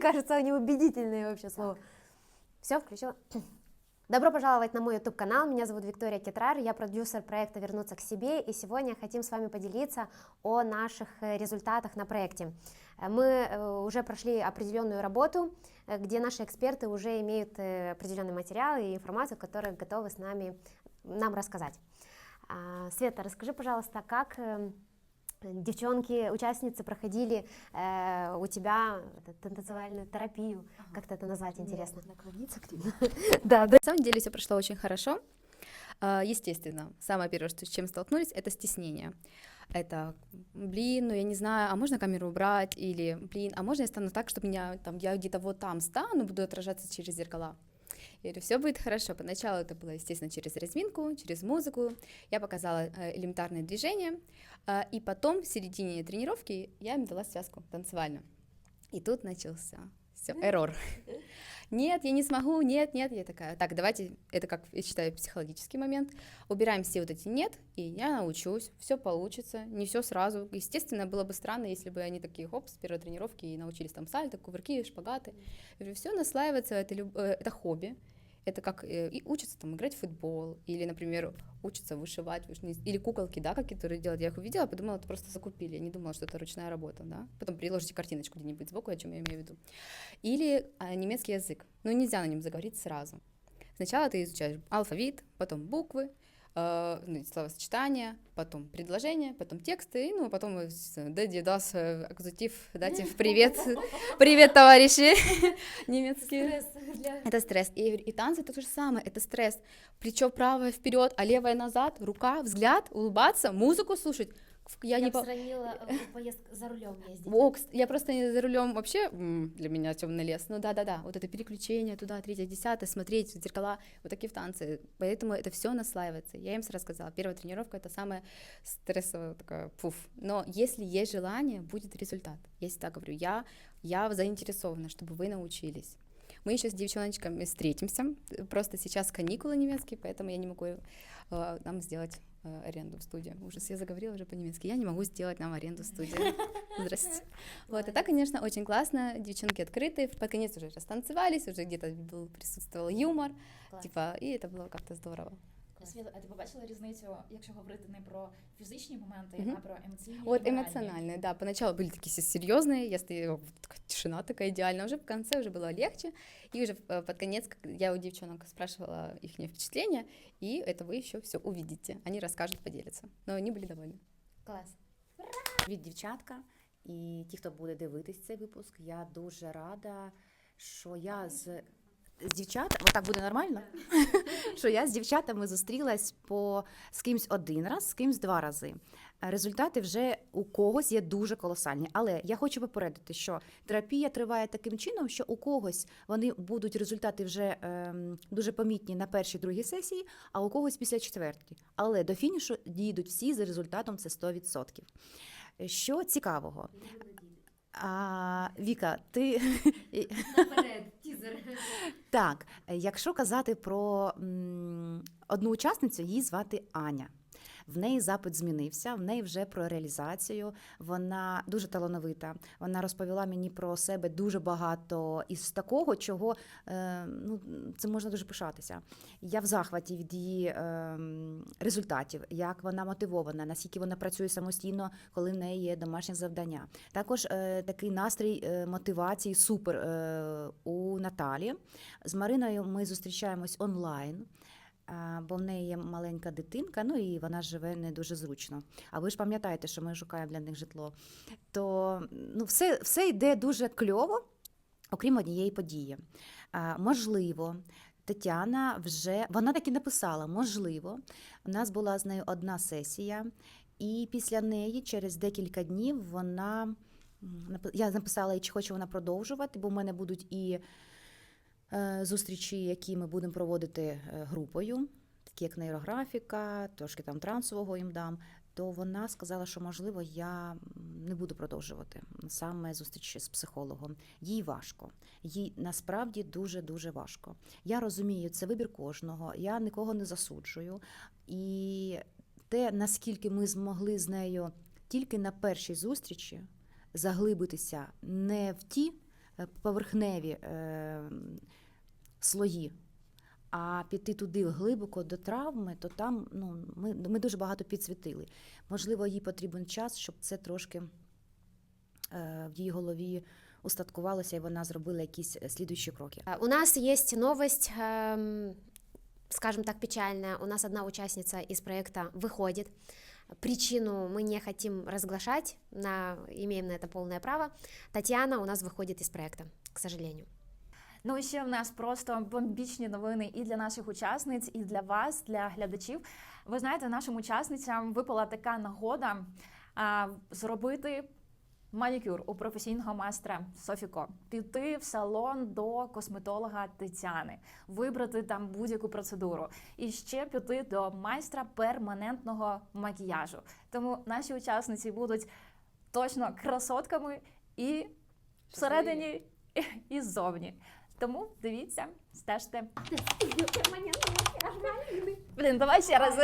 Кажется, они убедительные вообще слово. Все, включила. Добро пожаловать на мой YouTube-канал. Меня зовут Виктория Кетрар, я продюсер проекта «Вернуться к себе», и сегодня хотим с вами поделиться о наших э, результатах на проекте. Мы э, уже прошли определенную работу, э, где наши эксперты уже имеют определенный материал и информацию, которую готовы с нами нам рассказать. А, Света, расскажи, пожалуйста, как э, девчонки, участницы проходили э, у тебя танцевальную терапию, как-то это назвать интересно? Наклониться к ним. Да, да. На самом деле все прошло очень хорошо. А, Естественно, самое первое, что, с чем столкнулись, это стеснение. Это, блин, ну я не знаю, а можно камеру убрать? Или, блин, а можно я стану так, чтобы меня, там, я где-то вот там стану, буду отражаться через зеркала? Я говорю, все будет хорошо. Поначалу это было, естественно, через разминку, через музыку. Я показала э, элементарные движения. а, И потом, в середине тренировки, я им дала связку танцевальную. И тут начался все, эррор. Нет, я не смогу, нет, нет. Я такая, так, давайте, это как, я считаю, психологический момент. Убираем все вот эти нет, и я научусь, все получится, не все сразу. Естественно, было бы странно, если бы они такие, хоп, с первой тренировки и научились там сальто, кувырки, шпагаты. Я говорю, все наслаивается, это, люб- э, это хобби. Это как э, и учатся там играть в футбол, или, например, учатся вышивать, уж не- или куколки, да, как которые делают. Я их увидела, подумала, это просто закупили. Я не думала, что это ручная работа, да. Потом приложите картиночку где-нибудь сбоку, о чем я имею в виду. Или а, немецкий язык. Ну, нельзя на нем заговорить сразу. Сначала ты изучаешь алфавит, потом буквы, э, ну, словосочетания, потом предложения, потом тексты, и, ну, потом э, с- дэдди, дас, э, аккузатив, датив, привет, привет, товарищи, немецкие. Это стресс. И, я говорю, и танцы это то же самое, это стресс. Плечо правое вперед, а левое назад, рука, взгляд, улыбаться, музыку слушать. Я, Я, не сравнила поездку за рулем ездить. О, кс- я просто не за рулем вообще для меня темный лес. Ну да, да, да. Вот это переключение туда, третье, десятое, смотреть в зеркала, вот такие в танцы. Поэтому это все наслаивается. Я им сразу сказала, первая тренировка это самая стрессовая такая пуф. Но если есть желание, будет результат. Я всегда говорю, я, я заинтересована, чтобы вы научились. Мы еще с девчоночками встретимся. Просто сейчас каникулы немецкие, поэтому я не могу э, нам сделать э, аренду в студии. Ужас, я заговорила уже по-немецки. Я не могу сделать нам аренду в студии. Здрасте. Вот, и так, конечно, очень классно. Девчонки открыты. Под конец уже растанцевались, уже где-то был, присутствовал юмор. Клас. Типа, і це було як-то здорово. Світа, а ти побачила різницю, якщо говорити не про фізичні моменти, Мгм. а про емоційні Вот і моральні? эмоциональные, да. Поначалу были такие все серьезные, я стояла, вот такая тишина такая идеальная. Уже в конце уже было легче. И уже э, под конец как я у девчонок спрашивала их впечатления, и это вы еще все увидите. Они расскажут, поделятся. Но они были довольны. Клас. Від дівчатка і ті, хто буде дивитись цей випуск, я дуже рада, що я з. з дівчат, отак буде нормально? що я з дівчатами зустрілась по з кимсь один раз, з кимсь два рази. Результати вже у когось є дуже колосальні. Але я хочу попередити, що терапія триває таким чином, що у когось вони будуть результати вже ем, дуже помітні на першій другій сесії, а у когось після четвертої. Але до фінішу дійдуть всі за результатом це 100%. Що цікавого? А, Віка, ти Наперед, тізер. так, е, якщо казати про м, одну учасницю, її звати Аня. В неї запит змінився, в неї вже про реалізацію. Вона дуже талановита. Вона розповіла мені про себе дуже багато із такого, чого е, ну, це можна дуже пишатися. Я в захваті від її е, результатів, як вона мотивована, наскільки вона працює самостійно, коли в неї є домашнє завдання. Також е, такий настрій мотивації супер у Наталі. З Мариною ми зустрічаємось онлайн. Бо в неї є маленька дитинка, ну і вона живе не дуже зручно. А ви ж пам'ятаєте, що ми шукаємо для них житло. То ну, все, все йде дуже кльово, окрім однієї події. Можливо, Тетяна вже вона так і написала: можливо, у нас була з нею одна сесія, і після неї, через декілька днів, вона я написала, чи хоче вона продовжувати, бо в мене будуть і зустрічі, які ми будемо проводити е, групою, такі як нейрографіка, трошки там трансового їм дам. То вона сказала, що можливо я не буду продовжувати саме зустрічі з психологом. Їй важко, їй насправді дуже дуже важко. Я розумію, це вибір кожного, я нікого не засуджую. І те, наскільки ми змогли з нею тільки на першій зустрічі заглибитися не в ті е, поверхневі е, слої. А піти туди глибоко до травми, то там ну, ми, ми дуже багато підсвітили. Можливо, їй потрібен час, щоб це трошки е, в її голові устаткувалося, і вона зробила якісь е, слідуючі кроки. У нас есть новость, эм, скажем так, печальная. У нас одна участница из проекта выходит Причину мы не хотим разглашать, на, имеем на это полное право. Татьяна у нас выходит из проекта, к сожалению. Ну і ще в нас просто бомбічні новини і для наших учасниць, і для вас, для глядачів. Ви знаєте, нашим учасницям випала така нагода а, зробити манікюр у професійного майстра Софіко, піти в салон до косметолога Тетяни, вибрати там будь-яку процедуру, і ще піти до майстра перманентного макіяжу. Тому наші учасниці будуть точно красотками і всередині, і- і ззовні. Тому дивіться, стежте. Блін, давай ще раз.